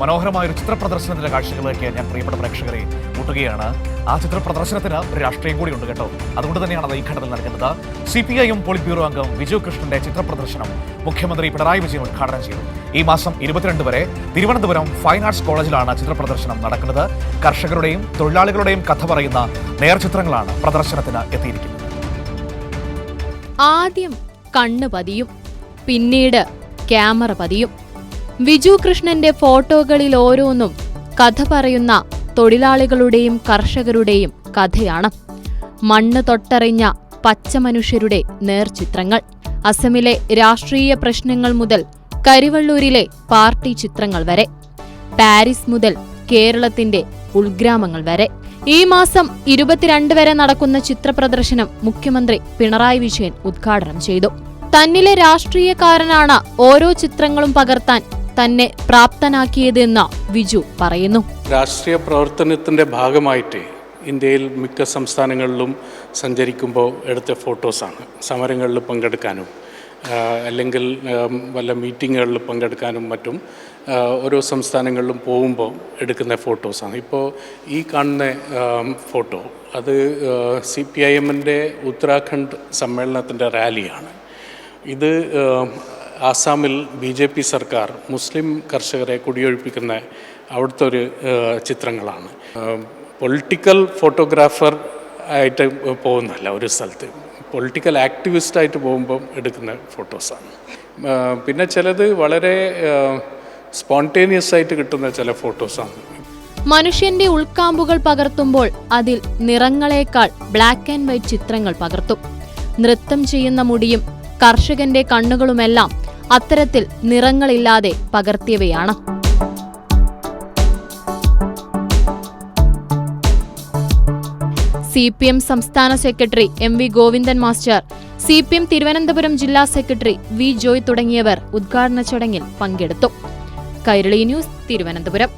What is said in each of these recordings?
മനോഹരമായ ഒരു ചിത്ര പ്രദർശനത്തിന്റെ കാഴ്ചകളിലേക്ക് ഞാൻ പ്രിയപ്പെട്ട പ്രേക്ഷകരെ കൂട്ടുകയാണ്. ആ ചിത്ര പ്രദർശനത്തിന് ഒരു രാഷ്ട്രീയം കൂടി ഉണ്ട് കേട്ടോ. അതുകൊണ്ട് തന്നെയാണ് അത് ഈ ഘട്ടത്തിൽ നൽകുന്നത് C P I M polit bureau അംഗം വിജു കൃഷ്ണന്റെ ചിത്ര പ്രദർശനം മുഖ്യമന്ത്രി പിണറായി വിജയൻ ഉദ്ഘാടനം ചെയ്തു. ഈ മാസം ഇരുപത്തിരണ്ട് വരെ തിരുവനന്തപുരം ഫൈൻ ആർട്സ് കോളേജിലാണ് ചിത്ര പ്രദർശനം നടക്കുന്നത്. കർഷകരുടെയും തൊഴിലാളികളുടെയും കഥ പറയുന്ന നേർചിത്രങ്ങളാണ് പ്രദർശനത്തിന് എത്തിയിരിക്കുന്നത്. ആദ്യം കണ്ണ് പതിയും പിന്നീട് ക്യാമറ പതിയും. വിജു കൃഷ്ണന്റെ ഫോട്ടോകളിൽ ഓരോന്നും കഥ പറയുന്ന തൊഴിലാളികളുടെയും കർഷകരുടെയും കഥയാണ്. മണ്ണ് തൊട്ടറിഞ്ഞ പച്ച മനുഷ്യരുടെ നേർചിത്രങ്ങൾ. അസമിലെ രാഷ്ട്രീയ പ്രശ്നങ്ങൾ മുതൽ കരിവള്ളൂരിലെ പാർട്ടി ചിത്രങ്ങൾ വരെ. പാരീസ് മുതൽ കേരളത്തിന്റെ ഉൾഗ്രാമങ്ങൾ വരെ. ഈ മാസം ഇരുപത്തിരണ്ട് വരെ നടക്കുന്ന ചിത്രപ്രദർശനം മുഖ്യമന്ത്രി പിണറായി വിജയൻ ഉദ്ഘാടനം ചെയ്തു. തന്നിലെ രാഷ്ട്രീയക്കാരനാണ് ഓരോ ചിത്രങ്ങളും പകർത്താൻ തന്നെ പ്രാപ്തനാക്കിയതെന്ന് വിജു പറയുന്നു. രാഷ്ട്രീയ പ്രവർത്തനത്തിന്റെ ഭാഗമായിട്ട് ഇന്ത്യയിൽ മിക്ക സംസ്ഥാനങ്ങളിലും സഞ്ചരിക്കുമ്പോൾ എടുത്ത ഫോട്ടോസാണ് സമരങ്ങളിൽ പങ്കെടുക്കാനും അല്ലെങ്കിൽ വല്ല മീറ്റിങ്ങുകളിൽ പങ്കെടുക്കാനും മറ്റും ഓരോ സംസ്ഥാനങ്ങളിലും പോകുമ്പോൾ എടുക്കുന്ന ഫോട്ടോസാണ് ഇപ്പോൾ ഈ കാണുന്ന ഫോട്ടോ അത് സി പി ഐ എമ്മിന്റെ ഉത്തരാഖണ്ഡ് സമ്മേളനത്തിന്റെ റാലിയാണ്. ഇത് ആസാമിൽ ബി ജെ പി സർക്കാർ മുസ്ലിം കർഷകരെ കുടിയൊഴിപ്പിക്കുന്ന അവിടുത്തെ ഒരു ചിത്രങ്ങളാണ്. പൊളിറ്റിക്കൽ ഫോട്ടോഗ്രാഫർ ആയിട്ട് പോകുന്നല്ല ഒരു സ്ഥലത്ത്. പൊളിറ്റിക്കൽ ആക്ടിവിസ്റ്റായിട്ട് പോകുമ്പം എടുക്കുന്ന ഫോട്ടോസാണ്. പിന്നെ ചിലത് വളരെ സ്പോണ്ടേനിയസ് ആയിട്ട് കിട്ടുന്ന ചില ഫോട്ടോസാണ്. മനുഷ്യന്റെ ഉൾക്കാമ്പുകൾ പകർത്തുമ്പോൾ അതിൽ നിറങ്ങളേക്കാൾ ബ്ലാക്ക് ആൻഡ് വൈറ്റ് ചിത്രങ്ങൾ പകർത്തും. നൃത്തം ചെയ്യുന്ന മുടിയും കർഷകന്റെ കണ്ണുകളുമെല്ലാം അത്തരത്തിൽ നിറങ്ങളില്ലാതെ പകർത്തിയവയാണ്. സി പി എം സംസ്ഥാന secretary M V Govindan master C P M Thiruvananthapuram ജില്ലാ സെക്രട്ടറി വി ജോയ് തുടങ്ങിയവർ ഉദ്ഘാടന ചടങ്ങിൽ പങ്കെടുത്തു. കൈരളി ന്യൂസ് തിരുവനന്തപുരം.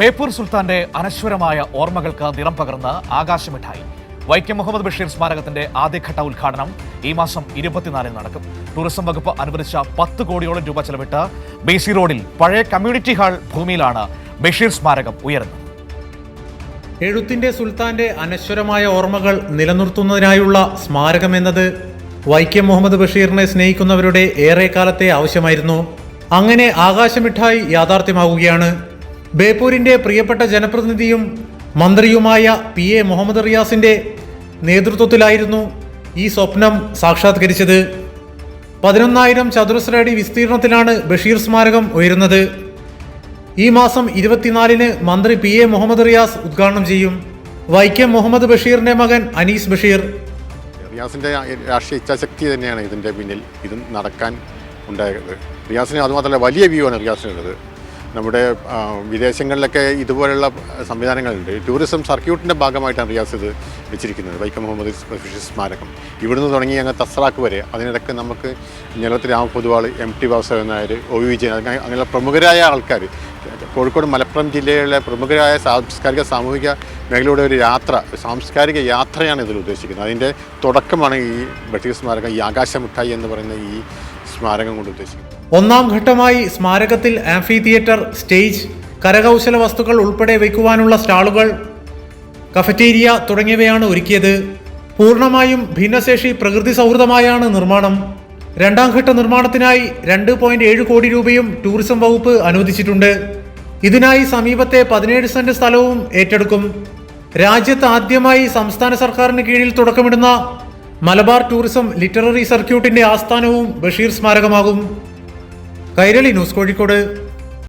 ബേപ്പൂർ സുൽത്താന്റെ അനശ്വരമായ ഓർമ്മകൾക്ക് നിറം പകർന്ന് ആകാശമിഠായി. വൈക്കം മുഹമ്മദ് ബഷീർ സ്മാരകത്തിന്റെ ആദ്യഘട്ട ഉദ്ഘാടനം ഈ മാസം ഇരുപത്തിനാലിന് നടക്കും. ടൂറിസം വകുപ്പ് അനുവദിച്ച പത്ത് കോടിയോളം രൂപ ചെലവിട്ട് ബി സി റോഡിൽ പഴയ കമ്മ്യൂണിറ്റി ഹാൾ ഭൂമിയിലാണ് ബഷീർ സ്മാരകം ഉയരുന്നത്. എഴുത്തിന്റെ സുൽത്താന്റെ അനശ്വരമായ ഓർമ്മകൾ നിലനിർത്തുന്നതിനായുള്ള സ്മാരകം എന്നത് വൈക്കം മുഹമ്മദ് ബഷീറിനെ സ്നേഹിക്കുന്നവരുടെ ഏറെക്കാലത്തെ ആവശ്യമായിരുന്നു. അങ്ങനെ ആകാശമിഠായി യാഥാർത്ഥ്യമാവുകയാണ്. ബേപ്പൂരിന്റെ പ്രിയപ്പെട്ട ജനപ്രതിനിധിയും മന്ത്രിയുമായ പി എ മുഹമ്മദ് റിയാസിന്റെ നേതൃത്വത്തിലായിരുന്നു ഈ സ്വപ്നം സാക്ഷാത്കരിച്ചത്. പതിനൊന്നായിരം ചതുരശ്ര അടി വിസ്തീർണത്തിലാണ് ബഷീർ സ്മാരകം ഉയരുന്നത്. ഈ മാസം ഇരുപത്തിനാലിന് മന്ത്രി പി എ മുഹമ്മദ് റിയാസ് ഉദ്ഘാടനം ചെയ്യും. വൈക്കം മുഹമ്മദ് ബഷീറിന്റെ മകൻ അനീസ് ബഷീർ. റിയാസിന്റെ രാഷ്ട്രീയ ഇച്ഛാശക്തി തന്നെയാണ് ഇതിന്റെ പിന്നിൽ. ഇത് നടക്കാൻ ഉണ്ടായത്. റിയാസിന് അതുമാത്രമല്ല വലിയ വ്യൂ ആണ് റിയാസിനുള്ളത്. നമ്മുടെ വിദേശങ്ങളിലൊക്കെ ഇതുപോലുള്ള സംവിധാനങ്ങളുണ്ട്. ടൂറിസം സർക്യൂട്ടിന്റെ ഭാഗമായിട്ടാണ് റിയാസ് ഇത് വെച്ചിരിക്കുന്നത്. വൈക്കം മുഹമ്മദ് സ്മാരകം. ഇവിടുന്ന് തുടങ്ങി അങ്ങ് തസ്രാക്ക് വരെ. അതിനിടയ്ക്ക് നമുക്ക് നിലത്ത് Rama Poduval M T Vasudevan Nair O V Vijayan അങ്ങനെയുള്ള പ്രമുഖരായ ആൾക്കാർ കോഴിക്കോട് മലപ്പുറം ജില്ലയിലെ പ്രമുഖരായ സാംസ്കാരിക സാമൂഹിക മേഖലയുടെ ഒരു യാത്ര സാംസ്കാരിക യാത്രയാണ് ഇതിൽ ഉദ്ദേശിക്കുന്നത്. അതിന്റെ തുടക്കമാണ് ഈ ബ്രിട്ടീഷ് സ്മാരകം ഈ ആകാശമുട്ടായി എന്ന് പറയുന്ന ഈ സ്മാരകം കൊണ്ട് ഉദ്ദേശിക്കുന്നത് ഒന്നാം ഘട്ടമായി സ്മാരകത്തിൽ ആംഫി തിയേറ്റർ സ്റ്റേജ് കരകൗശല വസ്തുക്കൾ ഉൾപ്പെടെ വയ്ക്കുവാനുള്ള സ്റ്റാളുകൾ കഫറ്റേരിയ തുടങ്ങിയവയാണ് ഒരുക്കിയത്. പൂർണമായും ഭിന്നശേഷി പ്രകൃതി സൗഹൃദമായാണ് നിർമ്മാണം. രണ്ടാം ഘട്ട നിർമ്മാണത്തിനായി രണ്ട് പോയിന്റ് ഏഴ് കോടി രൂപയും ടൂറിസം വകുപ്പ് അനുവദിച്ചിട്ടുണ്ട്. ഇതിനായി സമീപത്തെ പതിനേഴ് സെന്റ് സ്ഥലവും ഏറ്റെടുക്കും. രാജ്യത്ത് ആദ്യമായി സംസ്ഥാന സർക്കാരിന് കീഴിൽ തുടക്കമിടുന്ന മലബാർ ടൂറിസം ലിറ്റററി സർക്യൂട്ടിന്റെ ആസ്ഥാനവും ബഷീർ സ്മാരകമാകും. കൈരളി ന്യൂസ് കോഴിക്കോട്.